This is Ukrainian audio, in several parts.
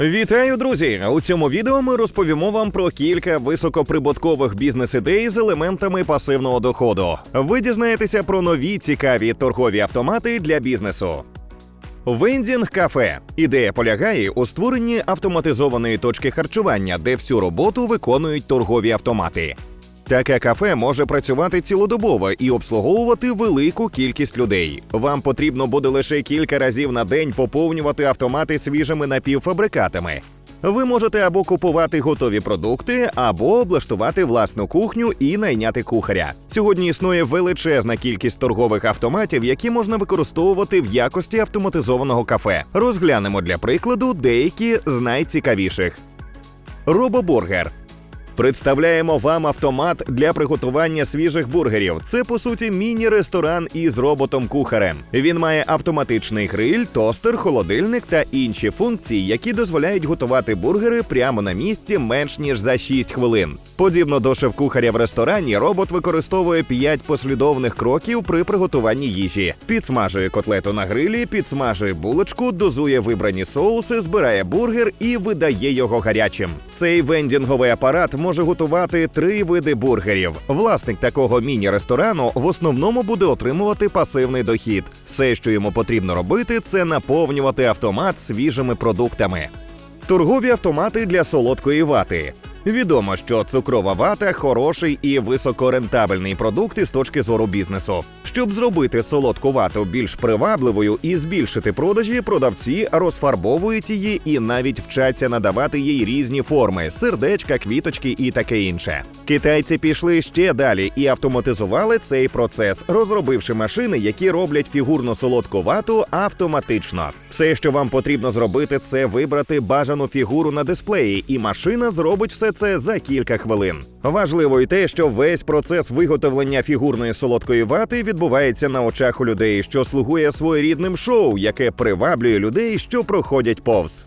Вітаю, друзі! У цьому відео ми розповімо вам про кілька високоприбуткових бізнес-ідей з елементами пасивного доходу. Ви дізнаєтеся про нові цікаві торгові автомати для бізнесу. Вендінг кафе. Ідея полягає у створенні автоматизованої точки харчування, де всю роботу виконують торгові автомати. Таке кафе може працювати цілодобово і обслуговувати велику кількість людей. Вам потрібно буде лише кілька разів на день поповнювати автомати свіжими напівфабрикатами. Ви можете або купувати готові продукти, або облаштувати власну кухню і найняти кухаря. Сьогодні існує величезна кількість торгових автоматів, які можна використовувати в якості автоматизованого кафе. Розглянемо для прикладу деякі з найцікавіших. Робобургер. Представляємо вам автомат для приготування свіжих бургерів. Це по суті міні-ресторан із роботом-кухарем. Він має автоматичний гриль, тостер, холодильник та інші функції, які дозволяють готувати бургери прямо на місці менш ніж за 6 хвилин. Подібно до шеф-кухаря в ресторані, робот використовує 5 послідовних кроків при приготуванні їжі. Підсмажує котлету на грилі, підсмажує булочку, дозує вибрані соуси, збирає бургер і видає його гарячим. Цей вендінговий апарат може готувати три види бургерів. Власник такого міні-ресторану в основному буде отримувати пасивний дохід. Все, що йому потрібно робити, це наповнювати автомат свіжими продуктами. Торгові автомати для солодкої вати. Відомо, що цукрова вата хороший і високорентабельний продукт із точки зору бізнесу. Щоб зробити солодку вату більш привабливою і збільшити продажі, продавці розфарбовують її і навіть вчаться надавати їй різні форми: сердечка, квіточки і таке інше. Китайці пішли ще далі і автоматизували цей процес, розробивши машини, які роблять фігурно солодку вату автоматично. Все, що вам потрібно зробити, це вибрати бажану фігуру на дисплеї, і машина зробить все це за кілька хвилин. Важливо й те, що весь процес виготовлення фігурної солодкої вати відбувається на очах у людей, що слугує своєрідним шоу, яке приваблює людей, що проходять повз.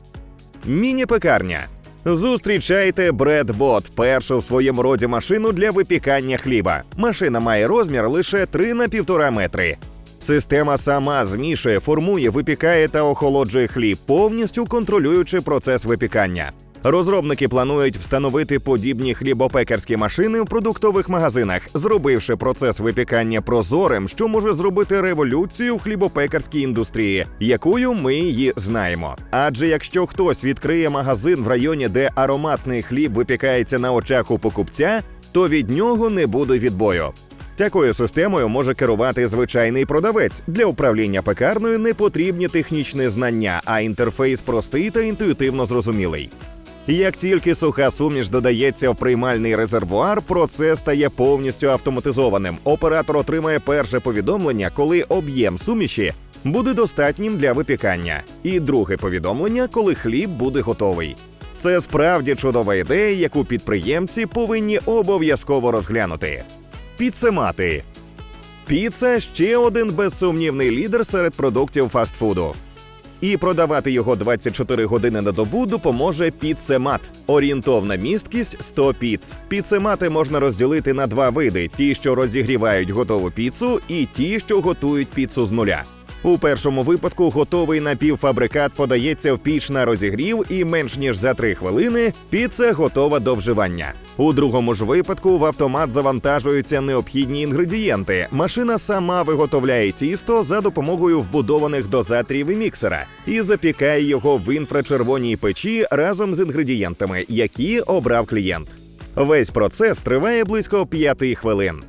Міні-пекарня. Зустрічайте Бредбот, першу в своєму роді машину для випікання хліба. Машина має розмір лише 3 на 1,5 метри. Система сама змішує, формує, випікає та охолоджує хліб, повністю контролюючи процес випікання. Розробники планують встановити подібні хлібопекарські машини в продуктових магазинах, зробивши процес випікання прозорим, що може зробити революцію в хлібопекарській індустрії, якою ми її знаємо. Адже якщо хтось відкриє магазин в районі, де ароматний хліб випікається на очах у покупця, то від нього не буде відбою. Такою системою може керувати звичайний продавець. Для управління пекарною не потрібні технічні знання, а інтерфейс простий та інтуїтивно зрозумілий. Як тільки суха суміш додається в приймальний резервуар, процес стає повністю автоматизованим. Оператор отримає перше повідомлення, коли об'єм суміші буде достатнім для випікання, і друге повідомлення, коли хліб буде готовий. Це справді чудова ідея, яку підприємці повинні обов'язково розглянути. Піцемати. Піца ще один безсумнівний лідер серед продуктів фастфуду. І продавати його 24 години на добу допоможе піцемат. Орієнтовна місткість 100 піц. Піцемати можна розділити на два види: ті, що розігрівають готову піцу, і ті, що готують піцу з нуля. У першому випадку готовий напівфабрикат подається в піч на розігрів, і менш ніж за 3 хвилини піца готова до вживання. У другому ж випадку в автомат завантажуються необхідні інгредієнти. Машина сама виготовляє тісто за допомогою вбудованих дозаторів і міксера і запікає його в інфрачервоній печі разом з інгредієнтами, які обрав клієнт. Весь процес триває близько 5 хвилин.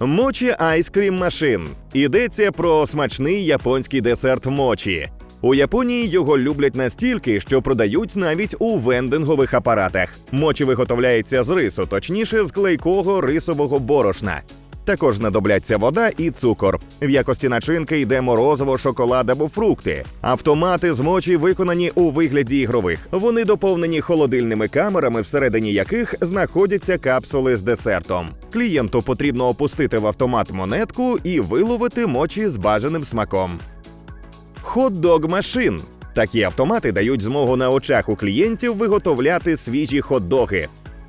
Мочі айскрім машин. Йдеться про смачний японський десерт мочі. У Японії його люблять настільки, що продають навіть у вендингових апаратах. Мочі виготовляється з рису, точніше з клейкого рисового борошна. Також знадобляться вода і цукор. В якості начинки йде морозиво, шоколад або фрукти. Автомати з мочі виконані у вигляді ігрових. Вони доповнені холодильними камерами, всередині яких знаходяться капсули з десертом. Клієнту потрібно опустити в автомат монетку і виловити мочі з бажаним смаком. Хот-дог машин. Такі автомати дають змогу на очах у клієнтів виготовляти свіжі хот-доги.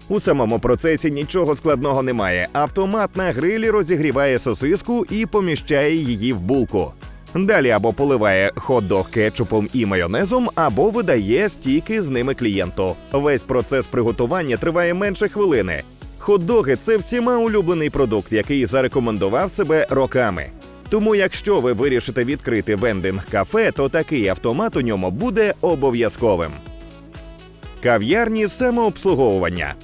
У самому процесі нічого складного немає. Автомат на грилі розігріває сосиску і поміщає її в булку. Далі або поливає хот-дог кетчупом і майонезом, або видає стійки з ними клієнту. Весь процес приготування триває менше хвилини. Хот-доги – це всіма улюблений продукт, який зарекомендував себе роками. Тому, якщо ви вирішите відкрити вендинг кафе, то такий автомат у ньому буде обов'язковим. Кав'ярні самообслуговування.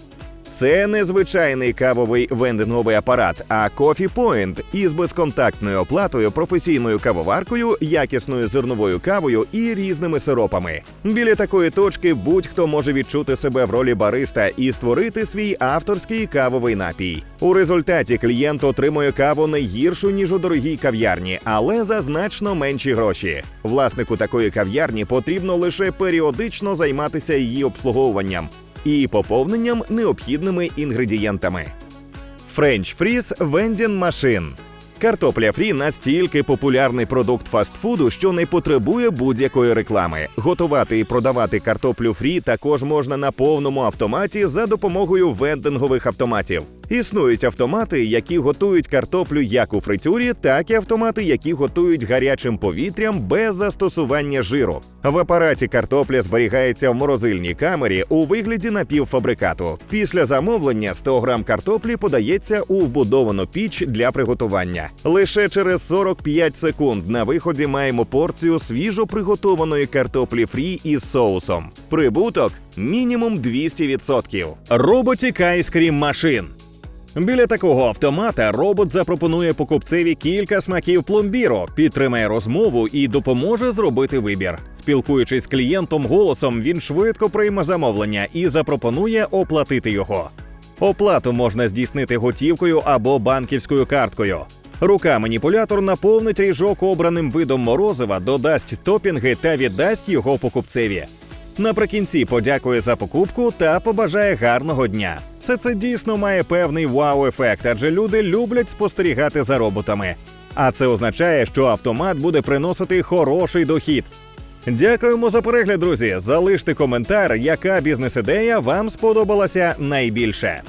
Це не звичайний кавовий вендинговий апарат, а Coffee Point із безконтактною оплатою, професійною кавоваркою, якісною зерновою кавою і різними сиропами. Біля такої точки будь-хто може відчути себе в ролі бариста і створити свій авторський кавовий напій. У результаті клієнт отримує каву не гіршу ніж у дорогій кав'ярні, але за значно менші гроші. Власнику такої кав'ярні потрібно лише періодично займатися її обслуговуванням і поповненням необхідними інгредієнтами. French фріз Vending Machine Картопля фрі настільки популярний продукт фастфуду, що не потребує будь-якої реклами. Готувати і продавати картоплю фрі також можна на повному автоматі за допомогою вендингових автоматів. Існують автомати, які готують картоплю як у фритюрі, так і автомати, які готують гарячим повітрям без застосування жиру. В апараті картопля зберігається в морозильній камері у вигляді напівфабрикату. Після замовлення 100 грам картоплі подається у вбудовану піч для приготування. Лише через 45 секунд на виході маємо порцію свіжо приготованої картоплі фрі із соусом. Прибуток мінімум 200%. Роботік айскрім машин. Біля такого автомата робот запропонує покупцеві кілька смаків пломбіро, підтримає розмову і допоможе зробити вибір. Спілкуючись з клієнтом голосом, він швидко прийме замовлення і запропонує оплатити його. Оплату можна здійснити готівкою або банківською карткою. Рука маніпулятор наповнить ріжок обраним видом морозива, додасть топінги та віддасть його покупцеві. Наприкінці подякує за покупку та побажає гарного дня. Все це дійсно має певний вау-ефект, адже люди люблять спостерігати за роботами. А це означає, що автомат буде приносити хороший дохід. Дякуємо за перегляд, друзі. Залиште коментар, яка бізнес-ідея вам сподобалася найбільше.